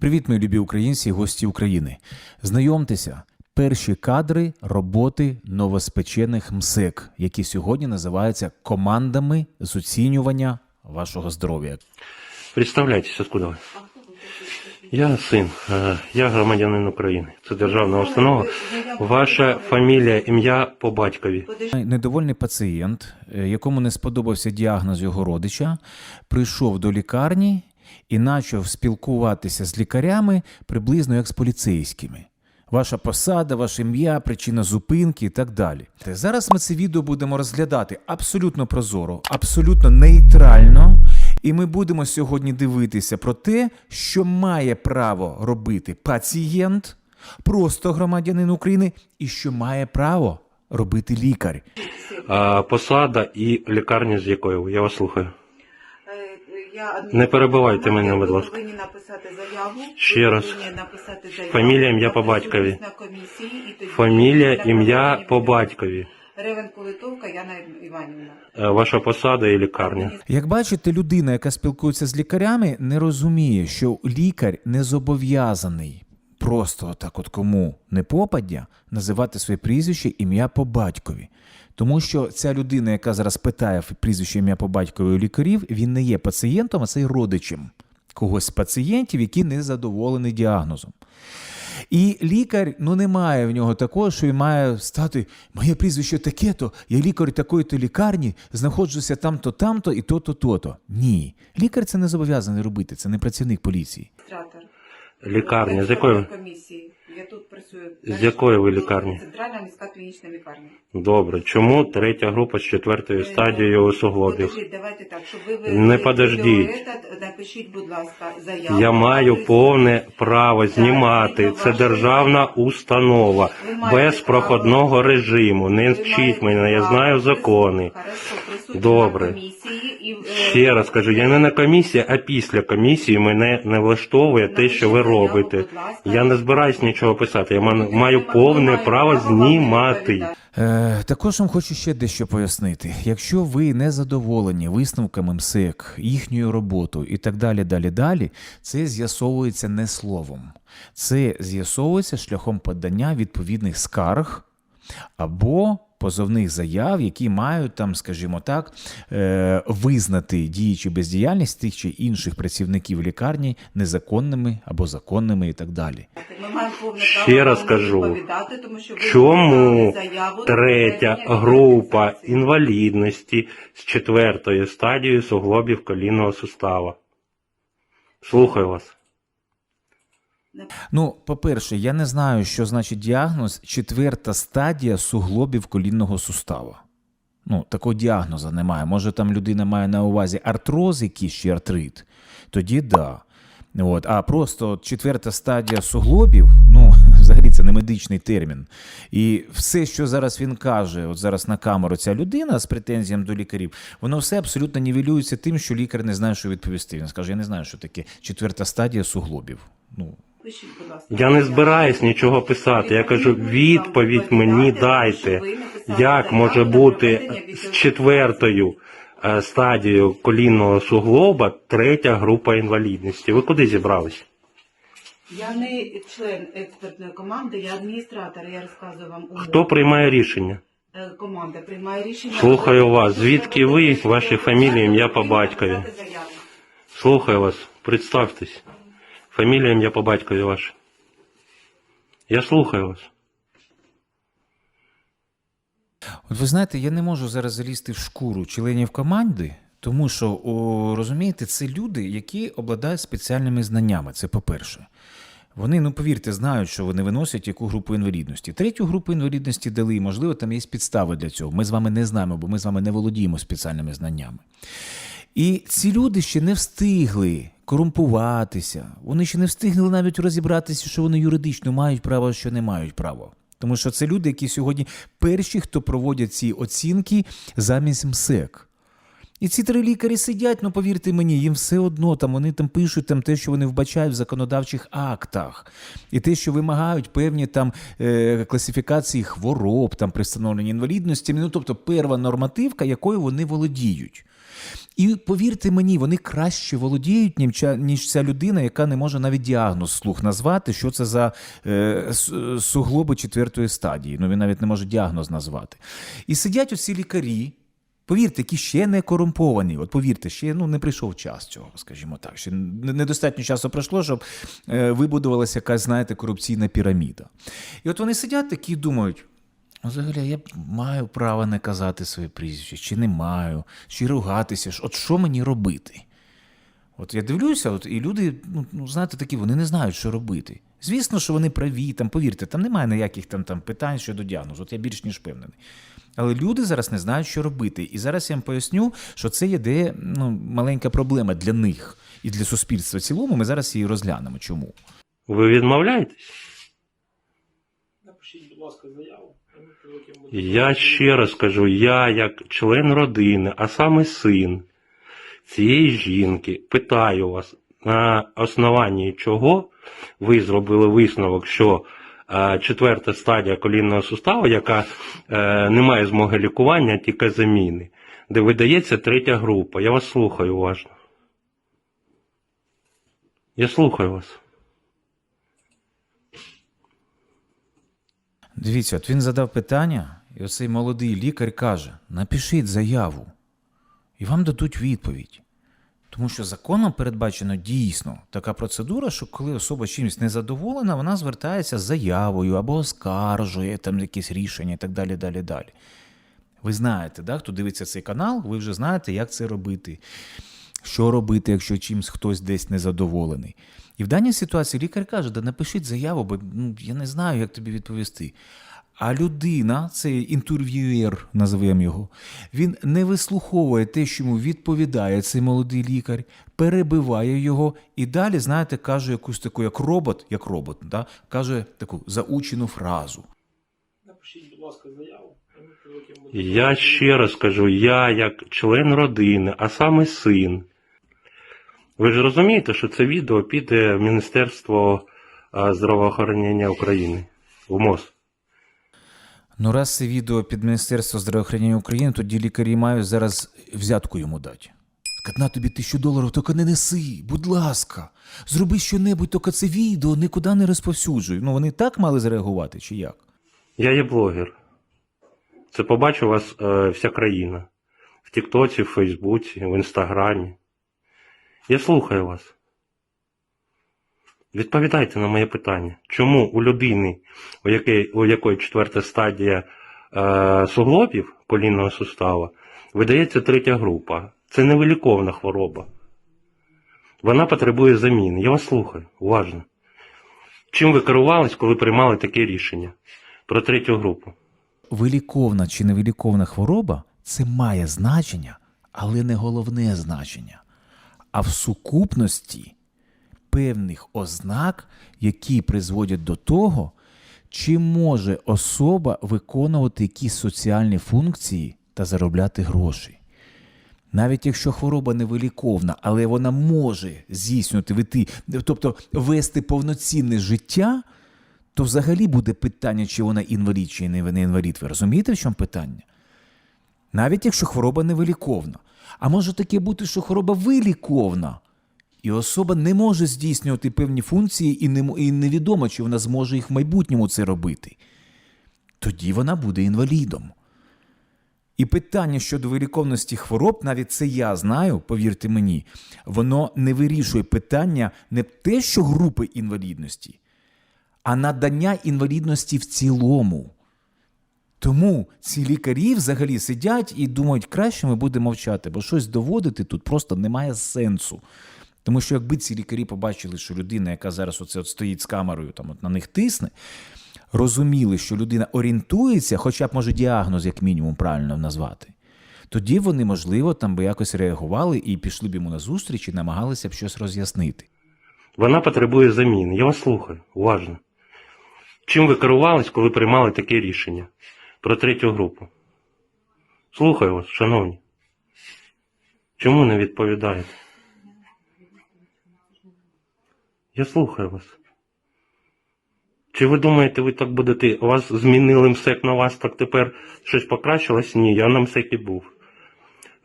Привіт, мої любі українці і гості України. Знайомтеся, перші кадри роботи новоспечених МСЕК, які сьогодні називаються командами з оцінювання вашого здоров'я. Представляйтесь, откуда ви? Я син, е, я громадянин України. Це державна установа. Ваша фамілія, ім'я по батькові. Недовольний пацієнт, е, якому не сподобався діагноз його родича, прийшов до лікарні і почав спілкуватися з лікарями приблизно як з поліцейськими. Ваша посада, ваше ім'я, причина зупинки і так далі. Зараз ми це відео будемо розглядати абсолютно прозоро, абсолютно нейтрально. І ми будемо сьогодні дивитися про те, що має право робити пацієнт, просто громадянин України, і що має право робити лікар. А, посада і лікарня з якою? Я вас слухаю. Не перебивайте мене, будь ласка. повинні написати заяву. Ще ви раз. повинні написати заяву. Фамілія, ім'я по батькові. присутність на комісії, і тоді Фамілія, ім'я по батькові. Ревенко Литовка Яна Іванівна. Е, Ваша посада і лікарня. Як бачите, людина, яка спілкується з лікарями, не розуміє, що лікар не зобов'язаний просто отак, от кому не попадя, називати своє прізвище ім'я по батькові. Тому що ця людина, яка зараз питає прізвище ім'я по батькові лікарів, він не є пацієнтом, а це є родичем когось з пацієнтів, які не задоволені діагнозом. І лікар ну немає в нього такого, що він має стати моє прізвище таке-то, я лікар такої-то лікарні, знаходжуся там-то, там-то і то-то, то-то. Ні. Лікар це не зобов'язаний робити, це не працівник поліції. Лікарня. З якої? комісії. Я тут працюю. З якої ви лікарні? Центральна міська клінічна лікарня. Добре. Чому третя група з четвертою стадією суглобів? Подождіть, давайте так, щоб ви Не подождіть. напишіть, будь ласка, заяву. Я маю повне право знімати. Це державна установа без проходного режиму. Не Ви вчіть маєте мене, я право знаю закони. Хорошо, присутні Добре. комісії і, е, Ще раз кажу, я не на комісії, а після комісії мене не влаштовує те, що ви робите. Я не збираюсь нічого писати. Я маю- маю повне право знімати. Е, також вам хочу ще дещо пояснити. Якщо ви не задоволені висновками МСЕК, їхньою роботою і так далі, далі, далі, це з'ясовується не словом. Це з'ясовується шляхом подання відповідних скарг або позовних заяв, які мають там, скажімо так, е, визнати діючу бездіяльність тих чи інших працівників лікарні незаконними або законними і так далі. Ще раз кажу, Чому третя група інвалідності з четвертою стадією суглобів колінного сустава? Слухаю вас. Ну, по-перше, я не знаю, що значить діагноз четверта стадія суглобів колінного сустава. Ну, такого діагноза немає. Може, там людина має на увазі артроз якийсь чи артрит, тоді да. От, а просто четверта стадія суглобів, ну, взагалі це не медичний термін. І все, що зараз він каже, от зараз на камеру ця людина з претензіями до лікарів, воно все абсолютно нівелюється тим, що лікар не знає, що відповісти. Він скаже: я не знаю, що таке четверта стадія суглобів. Ну, Пишіть, будь ласка. Я не збираюсь нічого писати. Я кажу, відповідь мені дайте. Як може бути з четвертою е, стадією колінного суглоба третя група інвалідності? Ви куди зібрались? Я не член експертної команди, я адміністратор, я розказую вам умови. Хто приймає рішення? Е, Команда приймає рішення. Слухаю вас. Звідки ви, ваші фамілії, ім'я по батькові? Слухаю вас. Представтесь. Фамілія, ім'я по батькові ваше. Я слухаю вас. От ви знаєте, я не можу зараз залізти в шкуру членів команди, тому що, о, розумієте, це люди, які обладають спеціальними знаннями. Це по-перше. Вони, ну повірте, знають, що вони виносять яку групу інвалідності. Третю групу інвалідності дали, і, можливо, там є підстави для цього. Ми з вами не знаємо, бо ми з вами не володіємо спеціальними знаннями. І ці люди ще не встигли корумпуватися. Вони ще не встигли навіть розібратися, що вони юридично мають право, що не мають права. Тому що це люди, які сьогодні перші, хто проводять ці оцінки замість МСЕК. І ці три лікарі сидять, ну повірте мені, їм все одно там вони там пишуть там те, що вони вбачають в законодавчих актах, і те, що вимагають певні там е, класифікації хвороб, там при встановленні інвалідності. Ну тобто, перва нормативка, якою вони володіють. І повірте мені, вони краще володіють, ніж ця- людина, яка не може навіть діагноз слух назвати, що це за е, суглоби четвертої стадії. Ну він навіть не може діагноз назвати. І сидять оці лікарі. Повірте, які ще не корумповані. От повірте, ще ну, не прийшов час цього, скажімо так. Ще недостатньо часу пройшло, щоб е, вибудувалася якась, знаєте, корупційна піраміда. І от вони сидять такі і думають: «Ну, взагалі, я маю право не казати своє прізвище, чи не маю, чи ругатися. От що мені робити? От я дивлюся, от, і люди, ну, ну знаєте, такі, вони не знають, що робити. Звісно, що вони праві, там, повірте, там немає ніяких там, там питань щодо діагнозу, от я більш ніж впевнений. Але люди зараз не знають, що робити. І зараз я вам поясню, що це є де ну, маленька проблема для них і для суспільства в цілому. Ми зараз її розглянемо. Чому? Ви відмовляєтесь? Напишіть, будь ласка, заяву. а ми прилетимо до Я ще раз кажу, я як член родини, а саме син цієї жінки, питаю вас, на основанні чого ви зробили висновок, що е, четверта стадія колінного суставу, яка е, не має змоги лікування, тільки заміни, де видається третя група. Я вас слухаю уважно. Я слухаю вас. Дивіться, от він задав питання, і оцей молодий лікар каже: напишіть заяву, і вам дадуть відповідь. Тому що законом передбачено дійсно така процедура, що коли особа чимось незадоволена, вона звертається з заявою або оскаржує там якісь рішення і так далі, далі, далі. Ви знаєте, да, хто дивиться цей канал, ви вже знаєте, як це робити, що робити, якщо чимсь хтось десь незадоволений. І в даній ситуації лікар каже, да напишіть заяву, бо ну, я не знаю, як тобі відповісти. А людина, цей інтерв'юєр, називаємо його, він не вислуховує те, що йому відповідає цей молодий лікар, перебиває його і далі, знаєте, каже якусь таку, як робот, як робот, да? каже таку заучену фразу. Напишіть, будь ласка, заяву, Я ще раз кажу, я як член родини, а саме син. Ви ж розумієте, що це відео піде в Міністерство здравоохоронення України в МОЗ. Ну, раз це відео під Міністерство здравоохорони України, тоді лікарі мають зараз взятку йому дати. Сказати, на тобі тисячу доларів, тільки не неси, будь ласка, зроби щонебудь, тільки це відео нікуди не розповсюджуй. Ну вони так мали зреагувати, чи як? Я є блогер. Це побачив вас е, вся країна. В Тіктоці, в Фейсбуці, в Інстаграмі. Я слухаю вас. Відповідайте на моє питання. Чому у людини, у якої, у якої четверта стадія е, суглобів колінного сустава, видається третя група? Це невиліковна хвороба. Вона потребує заміни. Я вас слухаю, уважно. Чим ви керувались, коли приймали таке рішення про третю групу? Виліковна чи невиліковна хвороба це має значення, але не головне значення. А в сукупності певних ознак, які призводять до того, чи може особа виконувати якісь соціальні функції та заробляти гроші. Навіть якщо хвороба невиліковна, але вона може здійснювати тобто вести повноцінне життя, то взагалі буде питання, чи вона інвалід, чи не не інвалід. Ви розумієте, в чому питання? Навіть якщо хвороба невиліковна. А може таке бути, що хвороба виліковна, і особа не може здійснювати певні функції, і, не, і невідомо, чи вона зможе їх в майбутньому це робити. Тоді вона буде інвалідом. І питання щодо виліковності хвороб, навіть це я знаю, повірте мені, воно не вирішує питання не те, що групи інвалідності, а надання інвалідності в цілому. Тому ці лікарі взагалі сидять і думають, краще ми будемо мовчати, бо щось доводити тут просто немає сенсу. Тому що якби ці лікарі побачили, що людина, яка зараз оце от стоїть з камерою, там от на них тисне, розуміли, що людина орієнтується, хоча б може діагноз, як мінімум, правильно назвати, тоді вони, можливо, там би якось реагували і пішли б йому на зустріч і намагалися б щось роз'яснити. Вона потребує заміни. Я вас слухаю, уважно. Чим ви керувались, коли приймали таке рішення про третю групу? Слухаю вас, шановні. Чому не відповідаєте? Я слухаю вас. Чи ви думаєте, ви так будете, вас змінили МСЕК на вас, так тепер щось покращилось? Ні, я на МСЕКі був.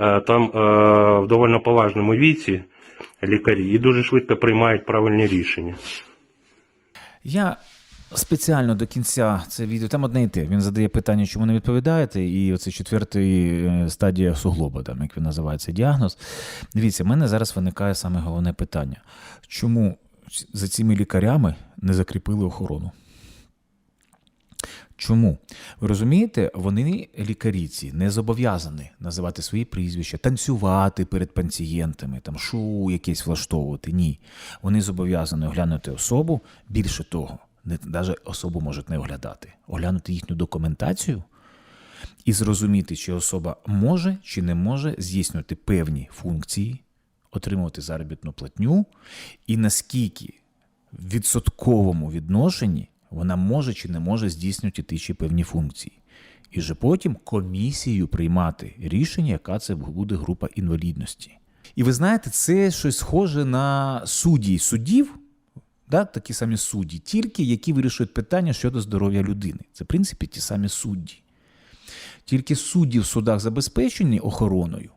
е, там е, в доволі поважному віці лікарі і дуже швидко приймають правильні рішення. Я спеціально до кінця це відео, там одне і те. Він задає питання, чому не відповідаєте, і оце четвертий е, стадія суглоба, там, як він називає цей діагноз. Дивіться, в мене зараз виникає саме головне питання. Чому за цими лікарями не закріпили охорону? Чому? Ви розумієте, вони, лікарі ці, не зобов'язані називати свої прізвища, танцювати перед пацієнтами, там шоу якесь влаштовувати. Ні. Вони зобов'язані оглянути особу. Більше того, не навіть особу можуть не оглядати, оглянути їхню документацію і зрозуміти, чи особа може чи не може здійснювати певні функції, отримувати заробітну платню, і наскільки в відсотковому відношенні вона може чи не може здійснювати ті чи певні функції. І вже потім комісією приймати рішення, яка це буде група інвалідності. І ви знаєте, це щось схоже на судді суддів, так, такі самі судді, тільки які вирішують питання щодо здоров'я людини. Це, в принципі, ті самі судді. Тільки судді в судах забезпечені охороною.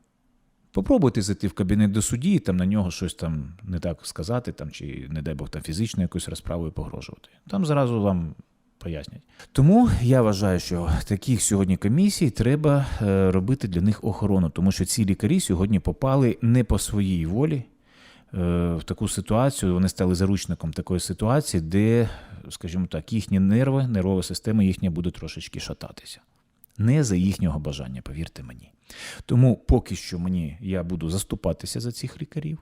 Попробуйте зайти в кабінет до судді і там на нього щось там не так сказати, там, чи, не дай Бог, там фізично якоюсь розправою погрожувати. Там зразу вам пояснять. Тому я вважаю, що таких сьогодні комісій треба е, робити для них охорону, тому що ці лікарі сьогодні попали не по своїй волі в таку ситуацію. Вони стали заручником такої ситуації, де, скажімо так, їхні нерви, нервова система їхня буде трошечки шататися. Не за їхнього бажання, повірте мені. Тому поки що мені я буду заступатися за цих лікарів,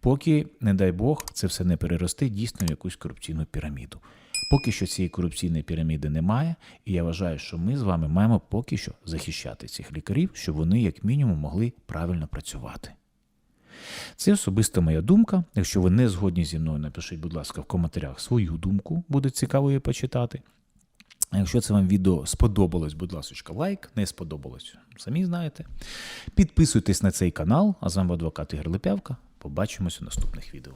поки, не дай Бог, це все не переросте дійсно в якусь корупційну піраміду. Поки що цієї корупційної піраміди немає, і я вважаю, що ми з вами маємо поки що захищати цих лікарів, щоб вони, як мінімум, могли правильно працювати. Це особиста моя думка. Якщо ви не згодні зі мною, напишіть, будь ласка, в коментарях свою думку, буде цікаво її почитати. А якщо це вам відео сподобалось, будь ласка, лайк, не сподобалось, самі знаєте. Підписуйтесь на цей канал, а з вами адвокат Ігор Липявка. Побачимось у наступних відео.